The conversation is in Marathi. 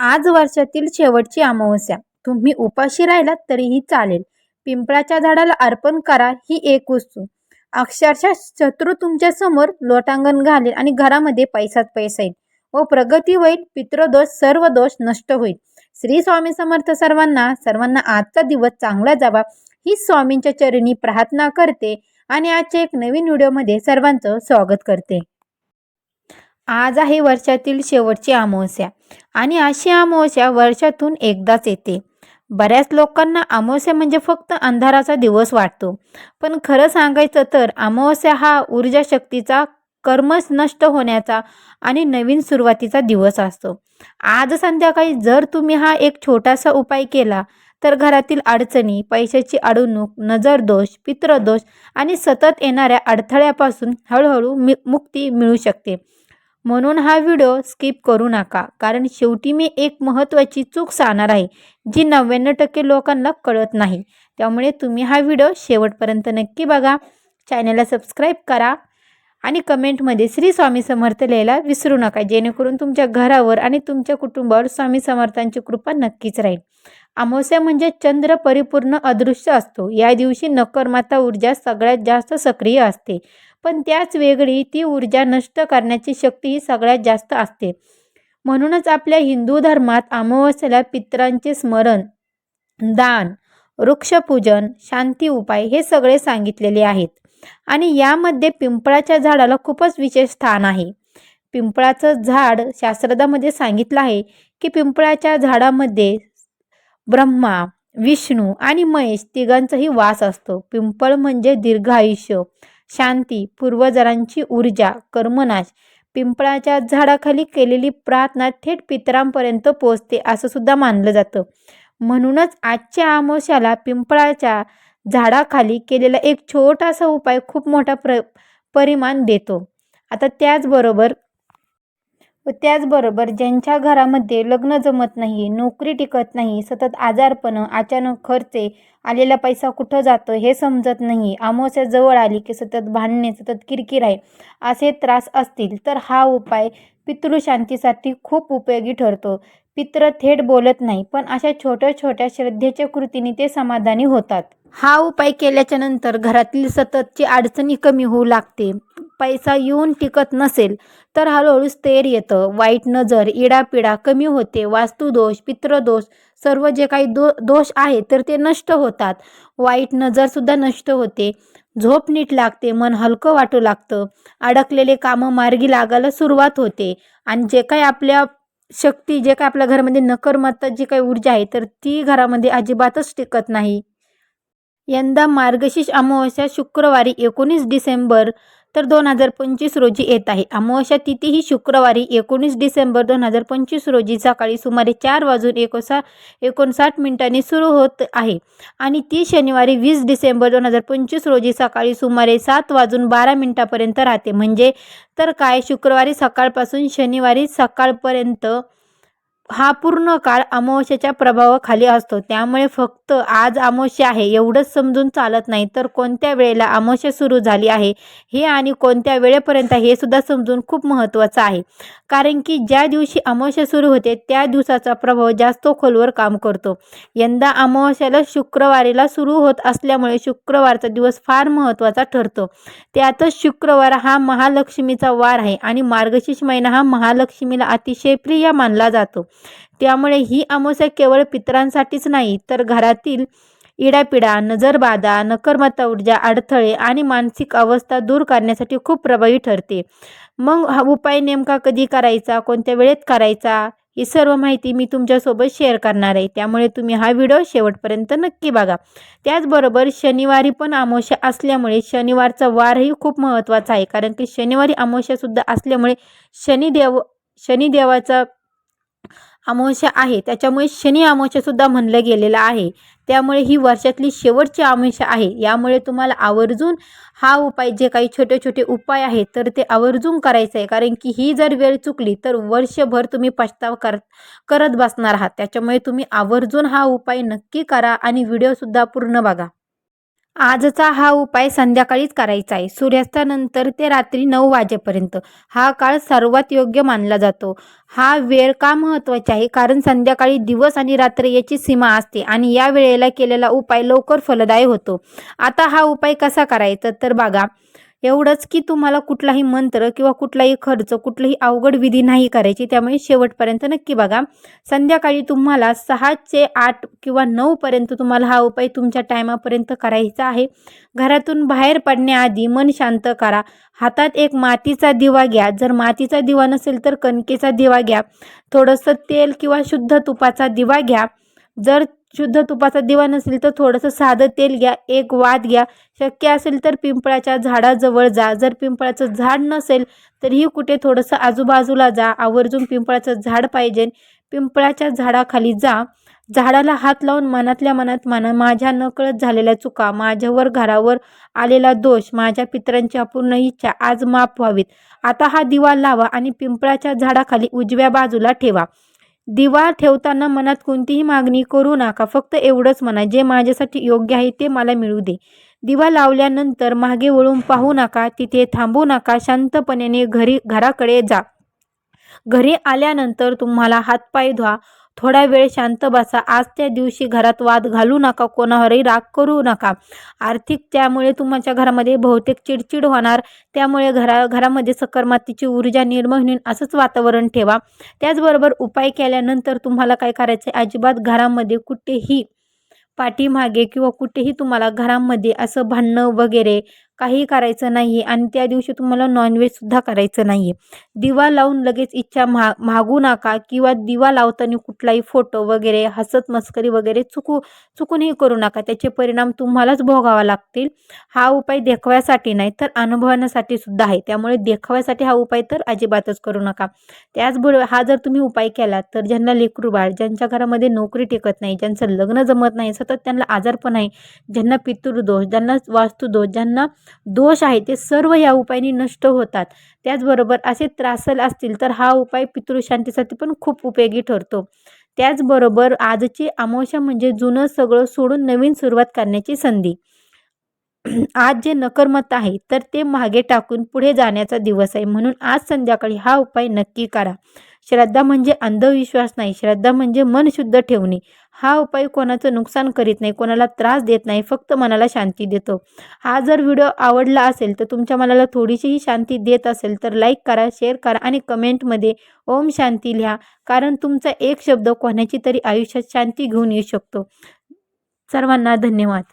आज वर्षातील शेवटची अमावस्या. तुम्ही उपाशी राहिलात तरीही चालेल. पिंपळाच्या झाडाला अर्पण करा ही एक वस्तू. अक्षरशः शत्रू तुमच्यासमोर लोटांगण घालेल आणि घरामध्ये पैसाच पैसा येईल. व प्रगती होईल पितृदोष सर्व दोष नष्ट होईल. श्री स्वामी समर्थ सर्वांना सर्वांना आजचा दिवस चांगला जावा ही स्वामींच्या चरणी प्रार्थना करते आणि आजच्या एक नवीन व्हिडिओमध्ये सर्वांचं स्वागत करते. आज आहे वर्षातील शेवटची अमावस्या आणि अशी अमावस्या वर्षातून एकदाच येते. बऱ्याच लोकांना अमावस्या म्हणजे फक्त अंधाराचा दिवस वाटतो. पण खरं सांगायचं तर अमावस्या हा ऊर्जा शक्तीचा कर्मच नष्ट होण्याचा आणि नवीन सुरुवातीचा दिवस असतो. आज संध्याकाळी जर तुम्ही हा एक छोटासा उपाय केला तर घरातील अडचणी पैशाची अडवणूक नजरदोष पितृदोष आणि सतत येणाऱ्या अडथळ्यापासून हळूहळू मि मुक्ती मिळू शकते. म्हणून हा व्हिडिओ स्किप करू नका. कारण शेवटी मी एक महत्त्वाची चूक सांगणार आहे जी नव्याण्णव टक्के लोकांना कळत नाही. त्यामुळे तुम्ही हा व्हिडिओ शेवटपर्यंत नक्की बघा. चॅनलला सबस्क्राईब करा आणि कमेंटमध्ये श्री स्वामी समर्थ लिहायला विसरू नका. जेणेकरून तुमच्या घरावर आणि तुमच्या कुटुंबावर स्वामी समर्थांची कृपा नक्कीच राहील. अमावस्या म्हणजे चंद्र परिपूर्ण अदृश्य असतो. या दिवशी नकरमाता ऊर्जा सगळ्यात जास्त सक्रिय असते. पण त्याच वेगळी ती ऊर्जा नष्ट करण्याची शक्ती ही सगळ्यात जास्त असते. म्हणूनच आपल्या हिंदू धर्मात अमावस्येला पितरांचे स्मरण दान वृक्षपूजन शांती उपाय हे सगळे सांगितलेले आहेत. आणि यामध्ये पिंपळाच्या झाडाला खूपच विशेष स्थान आहे. पिंपळाचं झाड शास्त्रदामध्ये सांगितलं आहे की पिंपळाच्या झाडामध्ये ब्रह्मा विष्णू आणि महेश तिघांचाही वास असतो. पिंपळ म्हणजे दीर्घ आयुष्य. शांती पूर्वजरांची ऊर्जा कर्मनाश पिंपळाच्या झाडाखाली केलेली प्रार्थना थेट पितरांपर्यंत पोचते असं सुद्धा मानलं जातं. म्हणूनच आजच्या आमोशाला पिंपळाच्या झाडाखाली केलेला एक छोटासा उपाय खूप मोठा प्र परिमाण देतो. आता त्याचबरोबर व त्याचबरोबर ज्यांच्या घरामध्ये लग्न जमत नाही नोकरी टिकत नाही सतत आजारपणं अचानक खर्चे आलेला पैसा कुठं जातो हे समजत नाही अमावस्या जवळ आली की सतत भांडणे सतत किरकिर आहे असे त्रास असतील तर हा उपाय पितृशांतीसाठी खूप उपयोगी ठरतो. पित्र थेट बोलत नाही पण अशा छोट्या छोट्या श्रद्धेच्या कृतीने ते समाधानी होतात. हा उपाय केल्याच्यानंतर घरातील सततची अडचणी कमी होऊ लागते. पैसा येऊन टिकत नसेल तर हळूहळू स्थैर येतं. वाईट नजर इडापिडा कमी होते. वास्तुदोष पित्रदोष सर्व जे काही दो दोष आहे तर ते नष्ट होतात. वाईट नजरसुद्धा नष्ट होते. झोप नीट लागते मन हलकं वाटू लागतं. अडकलेले कामं मार्गी लागायला सुरुवात होते. आणि जे काही आपल्या शक्ती जे काय आपल्या घरामध्ये नकरमत्ता जी काही ऊर्जा आहे तर ती घरामध्ये अजिबातच टिकत नाही. यंदा मार्गशीर्ष अमावस्या शुक्रवारी एकोणीस डिसेंबर तर दोन हजार पंचवीस रोजी येत आहे. अमावस्या तिथी ही शुक्रवारी एकोणीस डिसेंबर दोन हजार पंचवीस रोजी सकाळी सुमारे चार वाजून एकोसा एकोणसाठ मिनिटांनी सुरू होत आहे. आणि ती शनिवारी वीस डिसेंबर दोन हजार पंचवीस रोजी सकाळी सुमारे सात वाजून बारा मिनिटापर्यंत राहते. म्हणजे तर काय? शुक्रवारी सकाळपासून शनिवारी सकाळपर्यंत हा पूर्ण काळ अमावस्येच्या प्रभावाखाली असतो. त्यामुळे फक्त आज अमावस्या आहे एवढंच समजून चालत नाही. तर कोणत्या वेळेला अमावस्या सुरू झाली आहे हे आणि कोणत्या वेळेपर्यंत हे सुद्धा समजून खूप महत्त्वाचं आहे. कारण की ज्या दिवशी अमावस्या सुरू होते त्या दिवसाचा प्रभाव जास्त खोलवर काम करतो. यंदा अमावस्याला शुक्रवारीला सुरू होत असल्यामुळे शुक्रवारचा दिवस फार महत्त्वाचा ठरतो. त्यातच शुक्रवार हा महालक्ष्मीचा वार आहे आणि मार्गशीर्ष महिना हा महालक्ष्मीला अतिशय प्रिय मानला जातो. त्यामुळे ही अमावस्या केवळ पितरांसाठीच नाही तर घरातील इडापिडा नजरबाधा नकर्मता ऊर्जा अडथळे आणि मानसिक अवस्था दूर करण्यासाठी खूप प्रभावी ठरते. मग हा उपाय नेमका कधी करायचा कोणत्या वेळेत करायचा ही सर्व माहिती मी तुमच्यासोबत शेअर करणार आहे. त्यामुळे तुम्ही हा व्हिडिओ शेवटपर्यंत नक्की बघा. त्याचबरोबर शनिवारी पण अमावस्या असल्यामुळे शनिवारचा वारही खूप महत्त्वाचा आहे कारण की शनिवारी अमावस्यासुद्धा असल्यामुळे शनिदेव शनिदेवाचा अमावस्या आहे. त्याच्यामुळे शनी अमावस्यासुद्धा म्हणलं गेलेलं आहे. त्यामुळे ही वर्षातली शेवटची अमावस्या आहे. यामुळे तुम्हाला आवर्जून हा उपाय जे काही छोटे छोटे उपाय आहेत तर ते आवर्जून करायचं आहे. कारण की ही जर वेळ चुकली तर वर्षभर तुम्ही पछताव कर करत बसणार आहात. त्याच्यामुळे तुम्ही आवर्जून हा उपाय नक्की करा आणि व्हिडिओसुद्धा पूर्ण बघा. आजचा हा उपाय संध्याकाळीच करायचा आहे. सूर्यास्तानंतर ते रात्री नऊ वाजेपर्यंत. हा काळ सर्वात योग्य मानला जातो. हा वेळ का महत्त्वाचा आहे? कारण संध्याकाळी दिवस आणि रात्र याची सीमा असते आणि या वेळेला केलेला उपाय लवकर फलदायी होतो. आता हा उपाय कसा करायचा? तर बघा एवढंच की तुम्हाला कुठलाही मंत्र किंवा कुठलाही खर्च कुठलीही अवघड विधी नाही करायची. त्यामुळे शेवटपर्यंत नक्की बघा. संध्याकाळी तुम्हाला सहाचे आठ किंवा नऊपर्यंत तुम्हाला हा उपाय तुमच्या टायमापर्यंत करायचा आहे. घरातून बाहेर पडण्याआधी मन शांत करा. हातात एक मातीचा दिवा घ्या. जर मातीचा दिवा नसेल तर कणकेचा दिवा घ्या. थोडंसं तेल किंवा शुद्ध तुपाचा दिवा घ्या. जर शुद्ध तुपाचा दिवा नसेल तर थोडंसं साधं तेल घ्या एक वाद घ्या. शक्य असेल तर पिंपळाच्या झाडाजवळ जा. जर पिंपळाचं झाड नसेल तरीही कुठे थोडंसं आजूबाजूला जा. आवर्जून पिंपळाचं झाड पाहिजे. पिंपळाच्या झाडाखाली जा. झाडाला हात लावून मनातल्या मनात माना माझ्या नकळत झालेल्या चुका माझ्यावर घरावर आलेला दोष माझ्या पितरांची अपूर्ण इच्छा आज माफ व्हावीत. आता हा दिवा लावा आणि पिंपळाच्या झाडाखाली उजव्या बाजूला ठेवा. दिवा ठेवताना मनात कोणतीही मागणी करू नका. फक्त एवढंच म्हणा जे माझ्यासाठी योग्य आहे ते मला मिळू दे. दिवा लावल्यानंतर मागे वळून पाहू नका तिथे थांबू नका शांतपणे घरी घराकडे जा. घरी आल्यानंतर तुम्हाला हातपाय धुवा. थोडा वेळ शांत बसा. आज त्या दिवशी घरात वाद घालू नका कोणावरही राग करू नका. आर्थिक त्यामुळे तुमच्या घरामध्ये बहुतेक चिडचिड होणार. त्यामुळे घरा घरामध्ये सकरमातीची ऊर्जा निर्माण होईल असंच वातावरण ठेवा. त्याचबरोबर उपाय केल्यानंतर तुम्हाला काय करायचं आहे अजिबात घरामध्ये कुठेही पाठीमागे किंवा कुठेही तुम्हाला घरामध्ये असं भांडणं वगैरे काही करायचं नाही आणि त्या दिवशी तुम्हाला नॉनव्हेजसुद्धा करायचं नाही आहे दिवा लावून लगेच इच्छा मा मागू नका किंवा दिवा लावताना कुठलाही फोटो वगैरे हसत मस्करी वगैरे चुकू चुकूनही करू नका. त्याचे परिणाम तुम्हालाच भोगावा लागतील. हा उपाय देखाव्यासाठी नाही तर अनुभवण्यासाठी सुद्धा आहे. त्यामुळे देखाव्यासाठी हा उपाय तर अजिबातच करू नका. त्याचबरोबर हा जर तुम्ही उपाय केला तर ज्यांना लेकरू बाळ ज्यांच्या घरामध्ये नोकरी टिकत नाही ज्यांचं लग्न जमत नाही सतत त्यांना आजारपण आहे ज्यांना पितृदोष ज्यांना वास्तुदोष ज्यांना दोष आहे ते सर्व या उपायाने नष्ट होतात. त्याचबरोबर असे त्रासल असतील तर हा उपाय पितृशांतीसाठी पण खूप उपयोगी ठरतो. त्याचबरोबर आजची अमावस्या म्हणजे जुनं सगळं सोडून नवीन सुरुवात करण्याची संधी. आज जे नकर्मत आहे तर ते मागे टाकून पुढे जाण्याचा दिवस आहे. म्हणून आज संध्याकाळी हा उपाय नक्की करा. श्रद्धा म्हणजे अंधविश्वास नाही. श्रद्धा म्हणजे मन शुद्ध ठेवणे. हा उपाय कोणाचं नुकसान करीत नाही कोणाला त्रास देत नाही फक्त मनाला शांती देतो. हा जर व्हिडिओ आवडला असेल तर तुमच्या मनाला थोडीशीही शांती देत असेल तर लाईक करा शेअर करा आणि कमेंटमध्ये ओम शांती लिहा कारण तुमचा एक शब्द कोणाची तरी आयुष्यात शांती घेऊन येऊ शकतो. सर्वांना धन्यवाद.